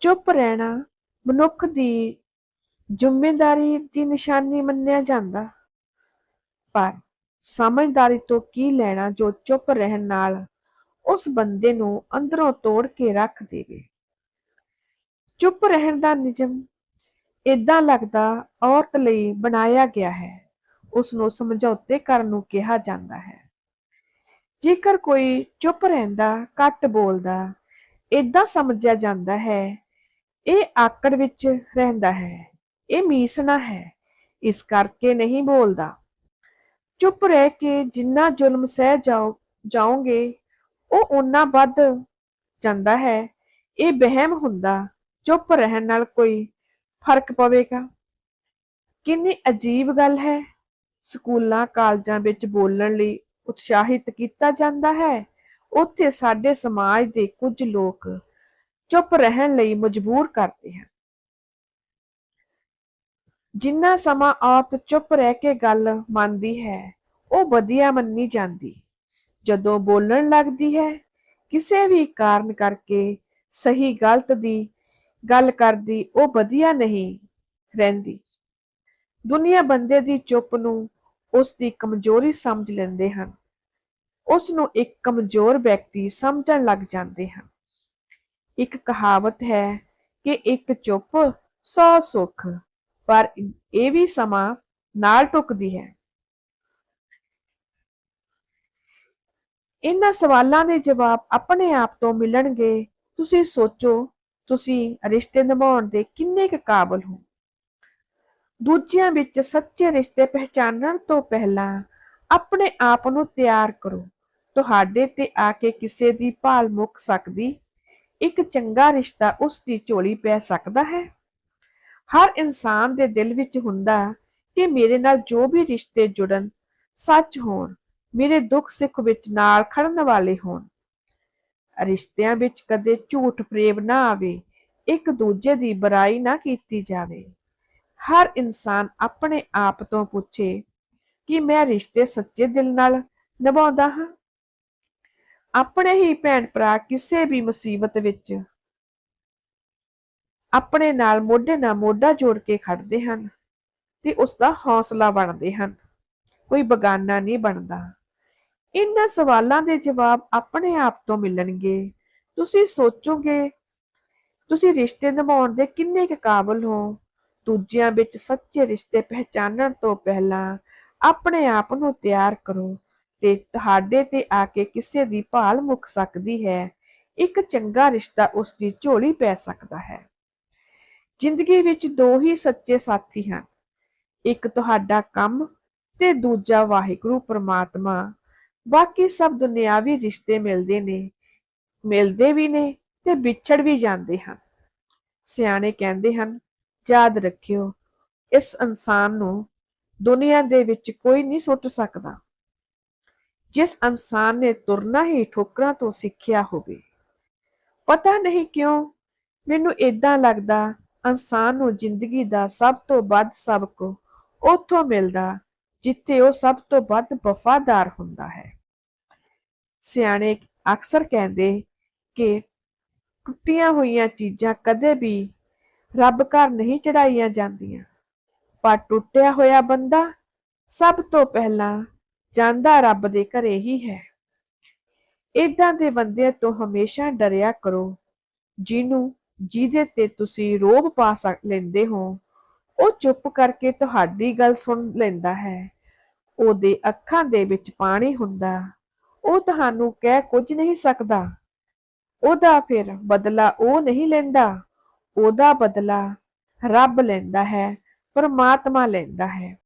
ਚੁੱਪ ਰਹਿਣਾ ਮਨੁੱਖ ਦੀ ਜ਼ਿੰਮੇਵਾਰੀ ਦੀ ਨਿਸ਼ਾਨੀ ਮੰਨਿਆ ਜਾਂਦਾ। ਪਰ ਸਮਝਦਾਰੀ ਤੋਂ ਕੀ ਲੈਣਾ ਜੋ ਚੁੱਪ ਰਹਿਣ ਨਾਲ ਉਸ ਬੰਦੇ ਨੂੰ ਅੰਦਰੋਂ ਤੋੜ ਕੇ ਰੱਖ ਦੇਵੇ? ਚੁੱਪ ਰਹਿਣ ਦਾ ਨਿਯਮ ਇਦਾਂ ਲੱਗਦਾ ਔਰਤ ਲਈ ਬਣਾਇਆ ਗਿਆ ਹੈ ਉਸ ਨੂੰ ਸਮਝੌਤੇ ਕਰਨ ਨੂੰ ਕਿਹਾ ਜਾਂਦਾ ਹੈ। ਜੇਕਰ ਕੋਈ ਚੁੱਪ ਰਹਿੰਦਾ, ਘੱਟ ਬੋਲਦਾ ਇਦਾਂ ਸਮਝਿਆ ਜਾਂਦਾ ਹੈ ਇਹ ਆਕੜ ਵਿੱਚ ਰਹਿੰਦਾ ਹੈ, ਇਹ ਮੀਸਣਾ ਹੈ, ਇਸ ਕਰਕੇ ਨਹੀਂ ਬੋਲਦਾ। ਚੁੱਪ ਰਹਿ ਕੇ ਜਿੰਨਾ ਜ਼ੁਲਮ ਸਹਿ ਜਾਓ, ਜਾਓਗੇ, ਉਹ ਓਨਾ ਵੱਧ ਜਾਂਦਾ ਹੈ। ਇਹ ਵਹਿਮ ਹੁੰਦਾ, ਚੁੱਪ ਰਹਿਣ ਨਾਲ ਕੋਈ ਫ਼ਰਕ ਪਵੇਗਾ। ਕਿੰਨੀ ਅਜੀਬ ਗੱਲ ਹੈ, ਸਕੂਲਾਂ, ਕਾਲਜਾਂ ਵਿੱਚ ਬੋਲਣ ਲਈ ਉਤਸ਼ਾਹਿਤ ਕੀਤਾ ਜਾਂਦਾ ਹੈ। ਉੱਥੇ ਸਾਡੇ ਸਮਾਜ ਦੇ ਕੁਝ ਲੋਕ ਚੁੱਪ ਰਹਿਣ ਲਈ ਮਜਬੂਰ ਕਰਦੇ ਹਨ ਜਿੰਨਾ ਸਮਾਂ ਔਰਤ ਚੁੱਪ ਰਹਿ ਕੇ ਗੱਲ ਮੰਨਦੀ ਹੈ, ਉਹ ਵਧੀਆ ਮੰਨੀ ਜਾਂਦੀ। ਜਦੋਂ ਬੋਲਣ ਲੱਗਦੀ ਹੈ, ਕਿਸੇ ਵੀ ਕਾਰਨ ਕਰਕੇ ਸਹੀ ਗਲਤ ਦੀ ਗੱਲ ਕਰਦੀ, ਉਹ ਵਧੀਆ ਨਹੀਂ ਰਹਿੰਦੀ। ਦੁਨੀਆ ਬੰਦੇ ਦੀ ਚੁੱਪ ਨੂੰ ਉਸ ਦੀ ਕਮਜ਼ੋਰੀ ਸਮਝ ਲੈਂਦੇ ਹਨ। ਉਸ ਨੂੰ ਇੱਕ ਕਮਜ਼ੋਰ ਵਿਅਕਤੀ ਸਮਝਣ ਲੱਗ ਜਾਂਦੇ ਹਨ। ਇੱਕ ਕਹਾਵਤ ਹੈ ਕਿ ਇੱਕ ਚੁੱਪ, ਸੌ ਸੁੱਖ, ਪਰ ਇਹ ਵੀ ਸਮਾਂ ਨਾਲ ਟੁਕਦੀ ਹੈ। ਇਹਨਾਂ ਸਵਾਲਾਂ ਦੇ ਜਵਾਬ ਆਪਣੇ ਆਪ ਤੋਂ ਮਿਲਣਗੇ। ਤੁਸੀਂ ਸੋਚੋ, ਤੁਸੀਂ ਰਿਸ਼ਤੇ ਨਿਭਾਉਣ ਦੇ ਕਿੰਨੇ ਕੁ ਕਾਬਲ ਹੋ। ਦੂਜਿਆਂ ਵਿੱਚ ਸੱਚੇ ਰਿਸ਼ਤੇ ਪਹਿਚਾਨਣ ਤੋਂ ਪਹਿਲਾਂ ਆਪਣੇ ਆਪ ਨੂੰ ਤਿਆਰ ਕਰੋ। ਤੁਹਾਡੇ ਤੇ ਆ ਕੇ ਕਿਸੇ ਦੀ ਭਾਲ ਮੁੱਕ ਸਕਦੀ ਇੱਕ ਚੰਗਾ ਰਿਸ਼ਤਾ ਉਸ ਦੀ ਝੋਲੀ ਪੈ ਸਕਦਾ ਹੈ। ਹਰ ਇਨਸਾਨ ਦੇ ਦਿਲ ਵਿੱਚ ਹੁੰਦਾ ਕਿ ਮੇਰੇ ਨਾਲ ਜੋ ਵੀ ਰਿਸ਼ਤੇ ਜੁੜਨ, ਸੱਚ ਹੋਣ, ਮੇਰੇ ਦੁੱਖ ਸੁੱਖ ਵਿੱਚ ਨਾਲ ਖੜਨ ਵਾਲੇ ਹੋਣ। ਰਿਸ਼ਤਿਆਂ ਵਿੱਚ ਕਦੇ ਝੂਠ ਪ੍ਰੇਮ ਨਾ ਆਵੇ, ਇੱਕ ਦੂਜੇ ਦੀ ਬੁਰਾਈ ਨਾ ਕੀਤੀ ਜਾਵੇ। ਹਰ ਇਨਸਾਨ ਆਪਣੇ ਆਪ ਤੋਂ ਪੁੱਛੇ ਕਿ ਮੈਂ ਰਿਸ਼ਤੇ ਸੱਚੇ ਦਿਲ ਨਾਲ ਨਿਭਾਉਂਦਾ ਹਾਂ ਆਪਣੇ ਹੀ ਭੈਣ ਭਰਾ ਕਿਸੇ ਵੀ ਮੁਸੀਬਤ ਵਿੱਚ ਆਪਣੇ ਨਾਲ ਮੋਢੇ ਨਾਲ ਮੋਢਾ ਜੋੜ ਕੇ ਖੜਦੇ ਹਨ ਤੇ ਉਸ ਦਾ ਹੌਸਲਾ ਬਣਦੇ ਹਨ। ਕੋਈ ਬਗਾਨਾ ਨਹੀਂ ਬਣਦਾ। ਇਹਨਾਂ ਸਵਾਲਾਂ ਦੇ ਜਵਾਬ ਆਪਣੇ ਆਪ ਤੋਂ ਮਿਲਣਗੇ। ਤੁਸੀਂ ਸੋਚੋਗੇ, ਤੁਸੀਂ ਰਿਸ਼ਤੇ ਨਿਭਾਉਣ ਦੇ ਕਿੰਨੇ ਕੁ ਕਾਬਲ ਹੋ? ਦੂਜਿਆਂ ਵਿੱਚ ਸੱਚੇ ਰਿਸ਼ਤੇ ਪਹਿਚਾਨਣ ਤੋਂ ਪਹਿਲਾਂ ਆਪਣੇ ਆਪ ਨੂੰ ਤਿਆਰ ਕਰੋ। ਤੇ ਤੁਹਾਡੇ ਤੇ ਆ ਕੇ ਕਿਸੇ ਦੀ ਭਾਲ ਮੁੱਕ ਸਕਦੀ ਹੈ। ਇੱਕ ਚੰਗਾ ਰਿਸ਼ਤਾ ਉਸ ਦੀ ਝੋਲੀ ਪੈ ਸਕਦਾ ਹੈ। ਜ਼ਿੰਦਗੀ ਵਿੱਚ ਦੋ ਹੀ ਸੱਚੇ ਸਾਥੀ ਹਨ। ਇੱਕ ਤੁਹਾਡਾ ਕੰਮ ਤੇ ਦੂਜਾ ਵਾਹਿਗੁਰੂ ਪ੍ਰਮਾਤਮਾ। ਬਾਕੀ ਸਭ ਦੁਨਿਆਵੀ ਰਿਸ਼ਤੇ ਮਿਲਦੇ ਨੇ, ਮਿਲਦੇ ਵੀ ਨੇ ਤੇ ਵਿਛੜ ਵੀ ਜਾਂਦੇ ਹਨ। ਸਿਆਣੇ ਕਹਿੰਦੇ ਹਨ, ਯਾਦ ਰੱਖਿਓ, ਇਸ ਇਨਸਾਨ ਨੂੰ ਦੁਨੀਆ ਦੇ ਵਿੱਚ ਕੋਈ ਨਹੀਂ ਸੁੱਟ ਸਕਦਾ। ਜਿਸ ਇਨਸਾਨ ਨੇ ਤੁਰਨਾ ਹੀ ਠੋਕਰਾਂ ਤੋਂ ਸਿੱਖਿਆ ਹੋਵੇ। ਪਤਾ ਨਹੀਂ ਕਿਉਂ ਮੈਨੂੰ ਇਦਾਂ ਲੱਗਦਾ ਇਨਸਾਨ ਨੂੰ ਜ਼ਿੰਦਗੀ ਦਾ ਸਭ ਤੋਂ ਵੱਧ ਸਬਕ ਉੱਥੋਂ ਮਿਲਦਾ ਜਿੱਥੇ ਉਹ ਸਭ ਤੋਂ ਵੱਧ ਵਫਾਦਾਰ ਹੁੰਦਾ ਹੈ। ਸਿਆਣੇ ਅਕਸਰ ਕਹਿੰਦੇ ਕਿ ਟੁੱਟੀਆਂ ਹੋਈਆਂ ਚੀਜ਼ਾਂ ਕਦੇ ਵੀ ਰੱਬ ਘਰ ਨਹੀਂ ਚੜਾਈਆਂ ਜਾਂਦੀਆਂ, ਪਰ ਟੁੱਟਿਆ ਹੋਇਆ ਬੰਦਾ ਸਭ ਤੋਂ ਪਹਿਲਾਂ ਜਾਂਦਾ ਰੱਬ ਦੇ ਘਰੇ ਹੀ ਹੈ। ਇਦਾਂ ਦੇ ਬੰਦੇ ਤੋਂ ਹਮੇਸ਼ਾ ਡਰਿਆ ਕਰੋ, ਜਿਹਨੂੰ, ਜਿਹਦੇ ਤੇ ਤੁਸੀਂ ਰੋਬ ਪਾ ਲੈਂਦੇ ਹੋ, ਉਹ ਚੁੱਪ ਕਰਕੇ ਤੁਹਾਡੀ ਗੱਲ ਸੁਣ ਲੈਂਦਾ ਹੈ। ਉਹਦੇ ਅੱਖਾਂ ਦੇ ਵਿੱਚ ਪਾਣੀ ਹੁੰਦਾ, ਉਹ ਤੁਹਾਨੂੰ ਕਹਿ ਕੁਝ ਨਹੀਂ ਸਕਦਾ। ਉਹਦਾ ਫਿਰ ਬਦਲਾ ਉਹ ਨਹੀਂ ਲੈਂਦਾ, ਉਹਦਾ ਬਦਲਾ ਰੱਬ ਲੈਂਦਾ ਹੈ, ਪਰਮਾਤਮਾ ਲੈਂਦਾ ਹੈ।